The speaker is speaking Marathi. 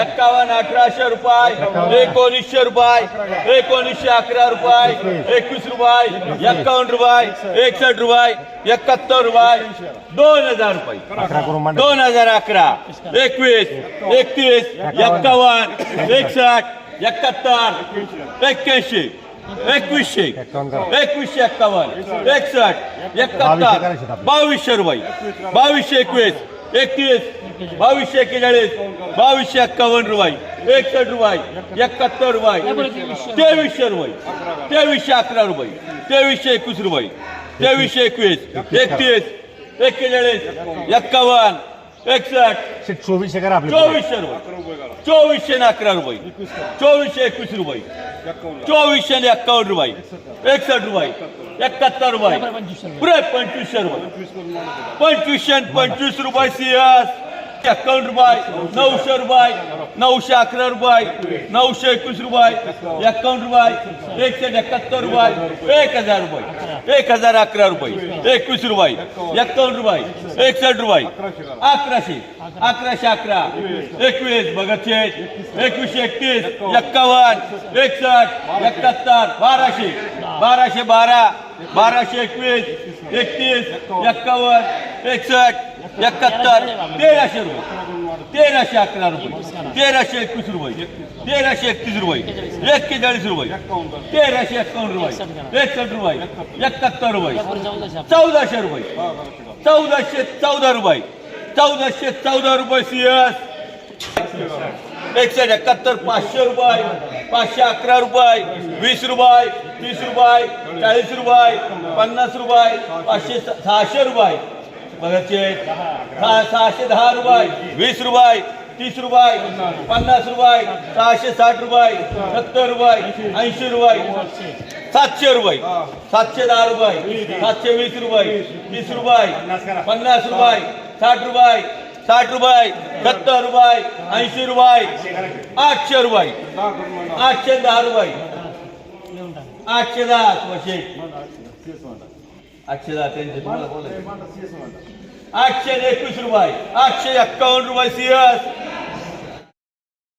एक्कावन्न अठराशे रुपये एकोणीसशे रुपये एकोणीसशे अकरा रुपये एकवीस. रुपये एक्कावन्न रुपये एकसष्ट. रुपये एकाहत्तर रुपये दोन हजार रुपये. दोन हजार अकरा. एकवीस एकतीस एक्कावन्न एकसष्ट एकाहत्तर एक्क्याऐंशी एकवीसशे. एकवीसशे एक्कावन्न एकसष्ट. बावीसशे एकाहत्तर बावीसशे रुपये बावीसशे एकवीस एकतीस बावीसशे एक्केचाळीस बावीसशे एक्कावन्न रुपये एकसष्ट रुपये एकाहत्तर रुपये तेवीसशे रुपये तेवीसशे अकरा रुपये तेवीसशे एकवीस रुपये तेवीसशे एकवीस एकतीस एक्केचाळीस एक्कावन्न एकसष्ट शेट चोवीसशे करा आपले चोवीसशे रुपये. चोवीसशे अकरा रुपये. चोवीसशे एकवीस रुपये. चोवीसशे आणि एक्कावन्न रुपये. एकसष्ट रुपये. एकाहत्तर रुपये. पुरे पंचवीसशे रुपये. पंचवीसशे पंचवीस रुपये सीएस एक्कावन्न रुपये नऊशे रुपये नऊशे अकरा रुपये नऊशे एकवीस रुपये एक्कावन्न रुपये एकशे एकाहत्तर रुपये एक हजार रुपये एक हजार अकरा रुपये एकवीस रुपये एक्कावन्न रुपये एकसष्ट रुपये अकराशे अकराशे अकरा एकवीस भगतशे एकवीसशे एकतीस एक्कावन्न एकसष्ट एकाहत्तर बाराशे बाराशे बारा बाराशे एकवीस एकतीस एक्कावन्न एकसष्ट एकाहत्तर तेराशे रुपये. तेराशे अकरा रुपये. तेराशे एकवीस रुपये. तेराशे एकतीस रुपये. एक्केचाळीस रुपये. तेराशे एक्कावन्न रुपये. एकसष्ट रुपये. एकाहत्तर रुपये. चौदाशे रुपये. चौदाशे चौदा रुपये. चौदाशे चौदा रुपये सीएस एकशे एकाहत्तर पाचशे रुपये. पाचशे अकरा रुपये. वीस रुपये. तीस रुपये. चाळीस रुपये. पन्नास रुपये. पाचशे सहाशे रुपये. बघाचे सहाशे दहा रुपये वीस रुपये तीस रुपये पन्नास रुपये सहाशे साठ रुपये सत्तर रुपये ऐंशी रुपये सातशे रुपये सातशे दहा रुपये सातशे वीस रुपये तीस रुपये पन्नास रुपये साठ रुपये साठ रुपये सत्तर रुपये ऐंशी रुपये आठशे रुपये आठशे दहा रुपये आठशे दहा वर्षे आठशे दहा त्यांचे तुम्हाला. आठशे एकवीस रुपये आठशे एक्कावन्न रुपये सीएस